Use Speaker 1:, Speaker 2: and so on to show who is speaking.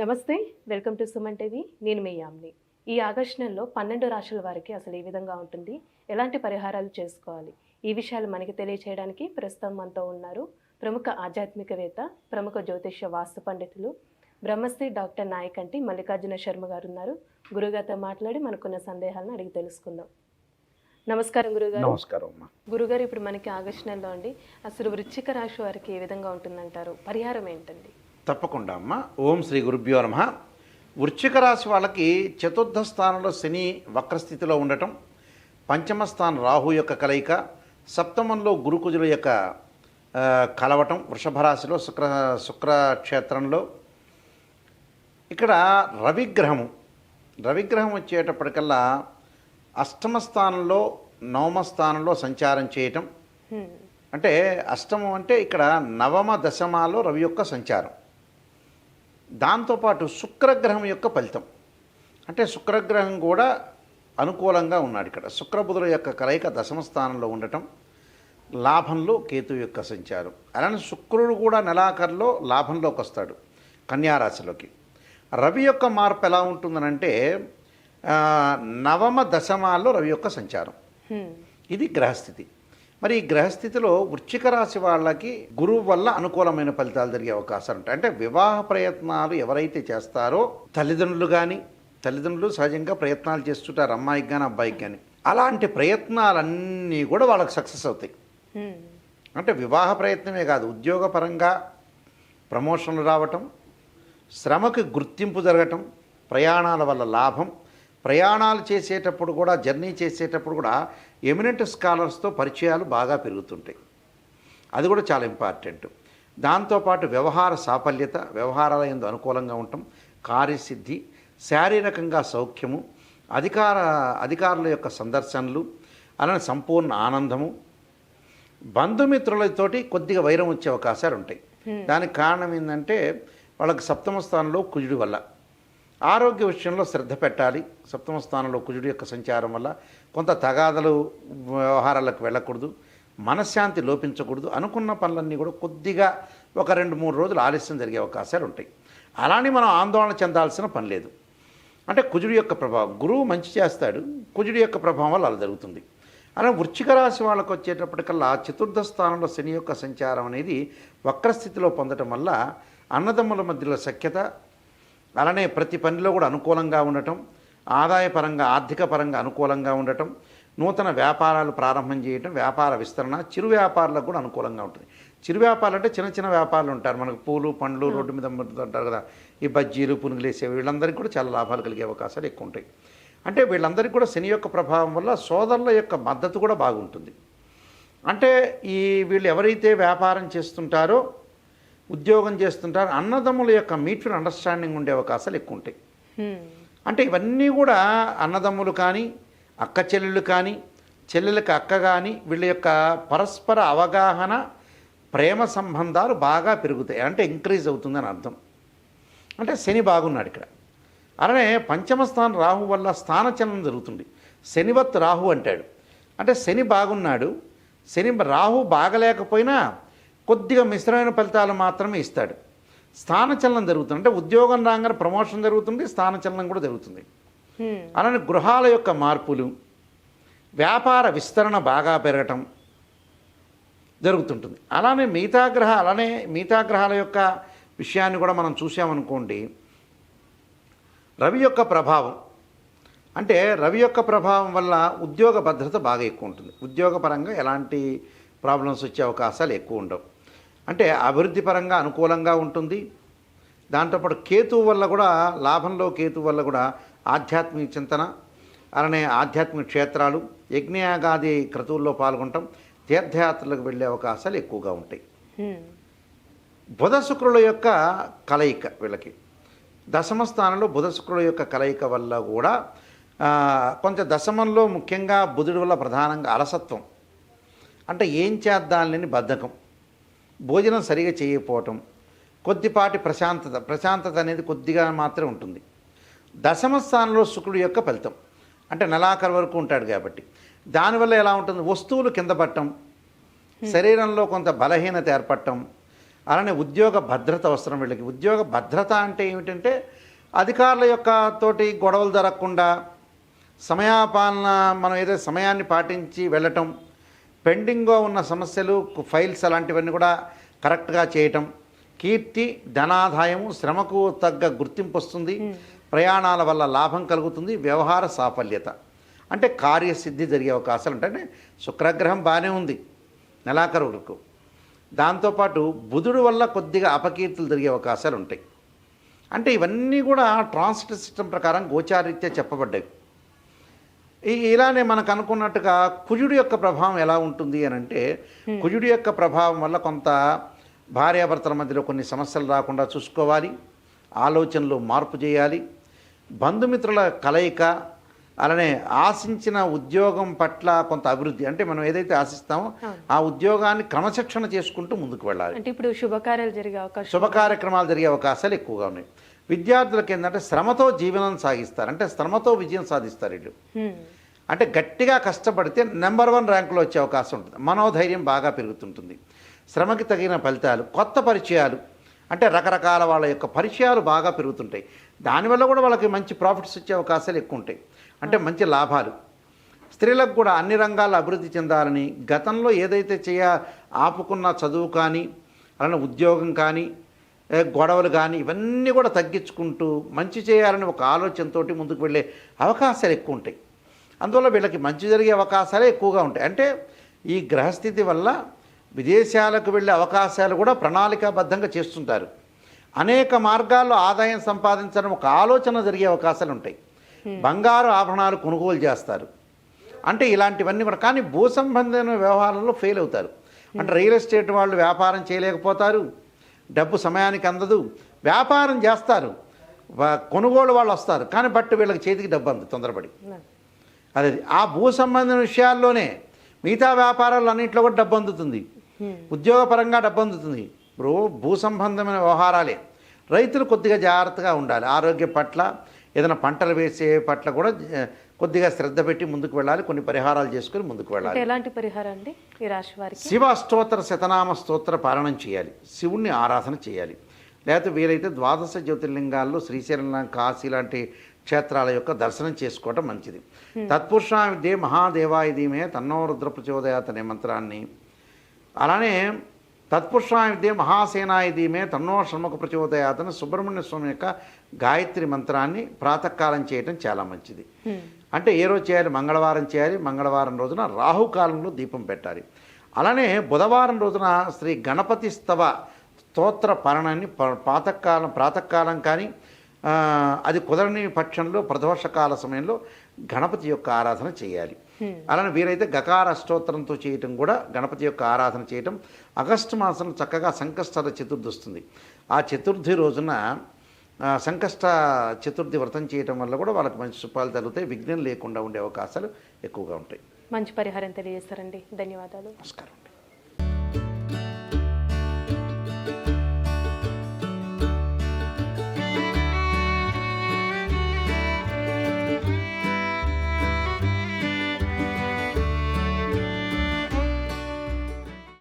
Speaker 1: నమస్తే welcome to Suman TV. నేను మీ యామ్ని. ఈ నెలలో పన్నెండు రాశుల వారికి అసలు ఏ విధంగా ఉంటుంది? ఎలాంటి పరిహారాలు చేసుకోవాలి? ఈ విషయాలు మనకి తెలియచేయడానికి ప్రస్తుతం మనతో ఉన్నారు ప్రముఖ ఆధ్యాత్మికవేత్త ప్రముఖ జ్యోతిష్య వాస్తు పండితులు బ్రహ్మశ్రీ డాక్టర్ నాయకంటి మల్లికార్జున శర్మ గారు ఉన్నారు గురుగారితో మాట్లాడి మనకున్న సందేహాలను అడిగి తెలుసుకుందాం. నమస్కారం గురుగారు
Speaker 2: నమస్కారం
Speaker 1: గురుగారు ఇప్పుడు మనకి నెలలో అండి. అసలు వృశ్చిక రాశి వారికి ఏ విధంగా ఉంటుందంటారు? పరిహారం ఏంటండి?
Speaker 2: తప్పకుండా అమ్మా. ఓం శ్రీ గురుభ్యో నమ. వృశ్చిక రాశి వాళ్ళకి చతుర్థ స్థానంలో శని వక్రస్థితిలో ఉండటం పంచమ స్థానం రాహు యొక్క కలయిక సప్తమంలో గురుకుజుల యొక్క కలవటం వృషభ రాశిలో శుక్ర శుక్రక్షేత్రంలో. ఇక్కడ రవిగ్రహము రవిగ్రహం వచ్చేటప్పటికల్లా అష్టమ స్థానంలో నవమ స్థానంలో సంచారం చేయటం. అంటే అష్టమం అంటే ఇక్కడ నవమ దశమాలో రవి యొక్క సంచారం. దాంతోపాటు శుక్రగ్రహం యొక్క ఫలితం. అంటే శుక్రగ్రహం కూడా అనుకూలంగా ఉన్నాడు ఇక్కడ. శుక్రబుధుల యొక్క కలయిక దశమ స్థానంలో ఉండటం లాభంలో కేతు యొక్క సంచారం. అలానే శుక్రుడు కూడా నెలాఖరులో లాభంలోకి వస్తాడు కన్యారాశిలోకి. రవి యొక్క మార్పు ఎలా ఉంటుందనంటే నవమ దశమాల్లో రవి యొక్క సంచారం. ఇది గ్రహస్థితి. మరి ఈ గ్రహస్థితిలో వృశ్చిక రాశి వాళ్ళకి గురువు వల్ల అనుకూలమైన ఫలితాలు జరిగే అవకాశాలు ఉంటాయి. అంటే వివాహ ప్రయత్నాలు ఎవరైతే చేస్తారో తల్లిదండ్రులు కానీ తల్లిదండ్రులు సహజంగా ప్రయత్నాలు చేస్తుంటారు అమ్మాయికి కానీ అబ్బాయికి కానీ అలాంటి ప్రయత్నాలన్నీ కూడా వాళ్ళకి సక్సెస్ అవుతాయి. అంటే వివాహ ప్రయత్నమే కాదు ఉద్యోగపరంగా ప్రమోషన్లు రావటం శ్రమకి గుర్తింపు జరగటం ప్రయాణాల వల్ల లాభం ప్రయాణాలు చేసేటప్పుడు కూడా జర్నీ చేసేటప్పుడు కూడా ఎమినెంట్ స్కాలర్స్తో పరిచయాలు బాగా పెరుగుతుంటాయి. అది కూడా చాలా ఇంపార్టెంట్. దాంతోపాటు వ్యవహార సాఫల్యత వ్యవహారాల ఎందు అనుకూలంగా ఉండటం కార్యసిద్ధి శారీరకంగా సౌఖ్యము అధికార అధికారుల యొక్క సందర్శనలు అలానే సంపూర్ణ ఆనందము బంధుమిత్రులతోటి కొద్దిగా వైరం వచ్చే అవకాశాలు ఉంటాయి దానికి కారణం ఏంటంటే వాళ్ళకి సప్తమ స్థానంలో కుజుడి వల్ల. ఆరోగ్య విషయంలో శ్రద్ధ పెట్టాలి. సప్తమ స్థానంలో కుజుడి యొక్క సంచారం వల్ల కొంత తగాదలు వ్యవహారాలకు వెళ్ళకూడదు. మనశ్శాంతి లోపించకూడదు. అనుకున్న పనులన్నీ కూడా కొద్దిగా ఒక రెండు మూడు రోజులు ఆలస్యం జరిగే అవకాశాలు ఉంటాయి. అలానే మనం ఆందోళన చెందాల్సిన పని లేదు. అంటే కుజుడి యొక్క ప్రభావం గురువు మంచి చేస్తాడు. కుజుడి యొక్క ప్రభావం వల్ల అలా జరుగుతుంది. అలా వృచ్చిక రాశి వాళ్ళకు వచ్చేటప్పటికల్లా చతుర్థ స్థానంలో శని యొక్క సంచారం అనేది వక్రస్థితిలో పొందటం వల్ల అన్నదమ్ముల మధ్యలో సఖ్యత అలానే ప్రతి పనిలో కూడా అనుకూలంగా ఉండటం ఆదాయపరంగా ఆర్థిక పరంగా అనుకూలంగా ఉండటం నూతన వ్యాపారాలు ప్రారంభం చేయటం వ్యాపార విస్తరణ చిరు వ్యాపారులకు కూడా అనుకూలంగా ఉంటుంది. చిరు వ్యాపారాలు అంటే చిన్న చిన్న వ్యాపారాలు ఉంటారు. మనకు పూలు పండ్లు రోడ్డు మీద అమ్ముతుంటారు కదా. ఈ బజ్జీలు పునుగులు వేసేవి వీళ్ళందరికీ కూడా చాలా లాభాలు కలిగే అవకాశాలు ఎక్కువ ఉంటాయి. అంటే వీళ్ళందరికీ కూడా శని యొక్క ప్రభావం వల్ల సోదరుల యొక్క మద్దతు కూడా బాగుంటుంది. అంటే ఈ వీళ్ళు ఎవరైతే వ్యాపారం చేస్తుంటారో ఉద్యోగం చేస్తుంటారో. అన్నదమ్ముల యొక్క మ్యూచువల్ అండర్స్టాండింగ్ ఉండే అవకాశాలు ఎక్కువ ఉంటాయి
Speaker 1: హ్మ్.
Speaker 2: అంటే ఇవన్నీ కూడా అన్నదమ్ములు కానీ అక్క చెల్లెళ్ళు కానీ చెల్లెలకు అక్క కానీ వీళ్ళ యొక్క పరస్పర అవగాహన ప్రేమ సంబంధాలు బాగా పెరుగుతాయి. అంటే ఇంక్రీజ్ అవుతుందని అర్థం. అంటే శని బాగున్నాడు ఇక్కడ. అలానే పంచమ స్థానం రాహు వల్ల స్థానచలనం జరుగుతుంది. శనివత్ రాహు అంటాడు. అంటే శని బాగున్నాడు. శని రాహు బాగలేకపోయినా కొద్దిగా మిశ్రమైన ఫలితాలు మాత్రమే ఇస్తాడు. స్థానచలనం జరుగుతుంది. అంటే ఉద్యోగం రాగానే ప్రమోషన్ జరుగుతుంది స్థానచలనం కూడా జరుగుతుంది. అలానే గృహాల యొక్క మార్పులు వ్యాపార విస్తరణ బాగా పెరగటం జరుగుతుంటుంది. అలానే మిగతా గ్రహ అలానే మిగతా గ్రహాల యొక్క విషయాన్ని కూడా మనం చూసామనుకోండి రవి యొక్క ప్రభావం అంటే రవి యొక్క ప్రభావం వల్ల ఉద్యోగ భద్రత బాగా ఎక్కువ ఉంటుంది. ఉద్యోగపరంగా ఎలాంటి ప్రాబ్లమ్స్ వచ్చే అవకాశాలు ఎక్కువ ఉండవు. అంటే అభివృద్ధి పరంగా అనుకూలంగా ఉంటుంది. దాంతోపాటు కేతు వల్ల కూడా లాభంలో కేతు వల్ల కూడా ఆధ్యాత్మిక చింతన అలానే ఆధ్యాత్మిక క్షేత్రాలు యజ్ఞయాగాది క్రతువుల్లో పాల్గొనటం తీర్థయాత్రలకు వెళ్ళే అవకాశాలు ఎక్కువగా ఉంటాయి. బుధ శుక్రుల యొక్క కలయిక వీళ్ళకి. దశమ స్థానంలో బుధ శుక్రుల యొక్క కలయిక వల్ల కూడా కొంత దశమంలో ముఖ్యంగా బుధుడి వల్ల ప్రధానంగా అలసత్వం. అంటే ఏం చేద్దాలని బద్ధకం. భోజనం సరిగా చేయకపోవటం కొద్దిపాటి ప్రశాంతత ప్రశాంతత అనేది కొద్దిగా మాత్రమే ఉంటుంది. దశమ స్థానంలో శుక్రుడి యొక్క ఫలితం. అంటే నెలాఖరు వరకు ఉంటాడు కాబట్టి. దానివల్ల ఎలా ఉంటుంది? వస్తువులు కింద పట్టడం శరీరంలో కొంత బలహీనత ఏర్పడటం అలానే ఉద్యోగ భద్రత అవసరం వీళ్ళకి. ఉద్యోగ భద్రత అంటే ఏమిటంటే అధికారుల యొక్క తోటి గొడవలు జరగకుండా సమయాపాలన మనం ఏదైతే సమయాన్ని పాటించి వెళ్ళటం పెండింగ్గా ఉన్న సమస్యలు ఫైల్స్ అలాంటివన్నీ కూడా కరెక్ట్గా చేయటం. కీర్తి ధనాదాయము శ్రమకు తగ్గ గుర్తింపు వస్తుంది. ప్రయాణాల వల్ల లాభం కలుగుతుంది. వ్యవహార సాఫల్యత. అంటే కార్యసిద్ధి జరిగే అవకాశాలు ఉంటాయి. శుక్రగ్రహం బాగానే ఉంది. నెలాఖరులకు. దాంతోపాటు బుధుడు వల్ల కొద్దిగా అపకీర్తులు జరిగే అవకాశాలు ఉంటాయి. అంటే ఇవన్నీ కూడా ట్రాన్సిట్ సిస్టమ్ ప్రకారం గోచారీత్యా చెప్పబడ్డాయి. ఇలానే మనకు అనుకున్నట్టుగా కుజుడు యొక్క ప్రభావం ఎలా ఉంటుంది అని అంటే కుజుడు యొక్క ప్రభావం వల్ల కొంత భార్యాభర్తల మధ్యలో కొన్ని సమస్యలు రాకుండా చూసుకోవాలి ఆలోచనలు మార్పు చేయాలి. బంధుమిత్రుల కలయిక అలానే ఆశించిన ఉద్యోగం పట్ల కొంత అభివృద్ధి అంటే మనం ఏదైతే ఆశిస్తామో ఆ ఉద్యోగాన్ని క్రమశిక్షణ చేసుకుంటూ ముందుకు వెళ్ళాలి.
Speaker 1: అంటే ఇప్పుడు శుభకార్యాలు జరిగే అవకాశం
Speaker 2: శుభ కార్యక్రమాలు జరిగే అవకాశాలు ఎక్కువగా ఉన్నాయి. విద్యార్థులకు ఏంటంటే శ్రమతో జీవనం సాగిస్తారు. అంటే శ్రమతో విజయం సాధిస్తారు వీళ్ళు. అంటే గట్టిగా కష్టపడితే నెంబర్ వన్ ర్యాంకులో వచ్చే అవకాశం ఉంటుంది. మనోధైర్యం బాగా పెరుగుతుంటుంది. శ్రమకి తగిన ఫలితాలు కొత్త పరిచయాలు అంటే రకరకాల వాళ్ళ యొక్క పరిచయాలు బాగా పెరుగుతుంటాయి. దానివల్ల కూడా వాళ్ళకి మంచి ప్రాఫిట్స్ వచ్చే అవకాశాలు ఎక్కువ ఉంటాయి. అంటే మంచి లాభాలు. స్త్రీలకు కూడా అన్ని రంగాల్లో అభివృద్ధి చెందాలని గతంలో ఏదైతే చేయ ఆపుకున్న చదువు కానీ అలానే ఉద్యోగం కానీ గొడవలు కానీ ఇవన్నీ కూడా తగ్గించుకుంటూ మంచి చేయాలని ఒక ఆలోచనతోటి ముందుకు వెళ్ళే అవకాశాలు ఎక్కువ ఉంటాయి. అందువల్ల వీళ్ళకి మంచి జరిగే అవకాశాలే ఎక్కువగా ఉంటాయి. అంటే ఈ గ్రహస్థితి వల్ల విదేశాలకు వెళ్ళే అవకాశాలు కూడా ప్రణాళికాబద్ధంగా చేస్తుంటారు. అనేక మార్గాల్లో ఆదాయం సంపాదించడం ఒక ఆలోచన జరిగే అవకాశాలు ఉంటాయి. బంగారు ఆభరణాలు కొనుగోలు చేస్తారు. అంటే ఇలాంటివన్నీ కూడా కానీ భూ సంబంధమైన వ్యవహారాల్లో ఫెయిల్ అవుతారు. అంటే రియల్ ఎస్టేట్ వాళ్ళు వ్యాపారం చేయలేకపోతారు. డబ్బు సమయానికి అందదు. వ్యాపారం చేస్తారు. కొనుగోలు వాళ్ళు వస్తారు. కానీ బట్ వీళ్ళకి చేతికి డబ్బు అంది తొందరపడి. అదే ఆ భూ సంబంధమైన విషయాల్లోనే మిగతా వ్యాపారాలు అన్నింటిలో కూడా డబ్బు అందుతుంది. ఉద్యోగపరంగా డబ్బు అందుతుంది. ఇప్పుడు భూ సంబంధమైన వ్యవహారాలే. రైతులు కొద్దిగా జాగ్రత్తగా ఉండాలి. ఆరోగ్యం పట్ల ఏదైనా పంటలు వేసే పట్ల కూడా కొద్దిగా శ్రద్ధ పెట్టి ముందుకు వెళ్ళాలి కొన్ని పరిహారాలు చేసుకొని ముందుకు వెళ్ళాలి.
Speaker 1: ఎలాంటి పరిహారం అండి ఈ రాశి వారికి?
Speaker 2: శివ స్తోత్ర శతనామ స్తోత్ర పారాయణం చేయాలి. శివుణ్ణి ఆరాధన చేయాలి. లేకపోతే వీలైతే ద్వాదశ జ్యోతిర్లింగాల్లో శ్రీశైలం కాశీ లాంటి క్షేత్రాల యొక్క దర్శనం చేసుకోవటం మంచిది. తత్పురుషా విద్యే మహాదేవాయ ధీమే తన్నో రుద్ర ప్రచోదయాత్ అనే మంత్రాన్ని. అలానే తత్పురుషా విద్యే మహాసేనాయ ధీమే తన్నో షణ్ముఖ ప్రచోదయాత్ అని సుబ్రహ్మణ్య స్వామి యొక్క గాయత్రి మంత్రాన్ని ప్రాతకాలం చేయటం చాలా మంచిది. అంటే ఏ రోజు చేయాలి? మంగళవారం చేయాలి. మంగళవారం రోజున రాహుకాలంలో దీపం పెట్టాలి. అలానే బుధవారం రోజున శ్రీ గణపతి స్తవ స్తోత్ర పరణాన్ని ప- ప్రాతకాలం కానీ అది కుదరని పక్షంలో ప్రదోషకాల సమయంలో గణపతి యొక్క ఆరాధన చేయాలి. అలానే వీరైతే గకార అష్టోత్తరంతో చేయటం కూడా గణపతి యొక్క ఆరాధన చేయటం ఆగస్టు మాసంలో చక్కగా సంకష్టాల చతుర్థి వస్తుంది. ఆ చతుర్థి రోజున సంకష్ట చతుర్థి వ్రతం చేయటం వల్ల కూడా వాళ్ళకి మంచి శుభాలు జరుగుతాయి విఘ్నం లేకుండా ఉండే అవకాశాలు ఎక్కువగా ఉంటాయి.
Speaker 1: మంచి పరిహారం తెలియజేస్తారండి. ధన్యవాదాలు.
Speaker 2: నమస్కారం.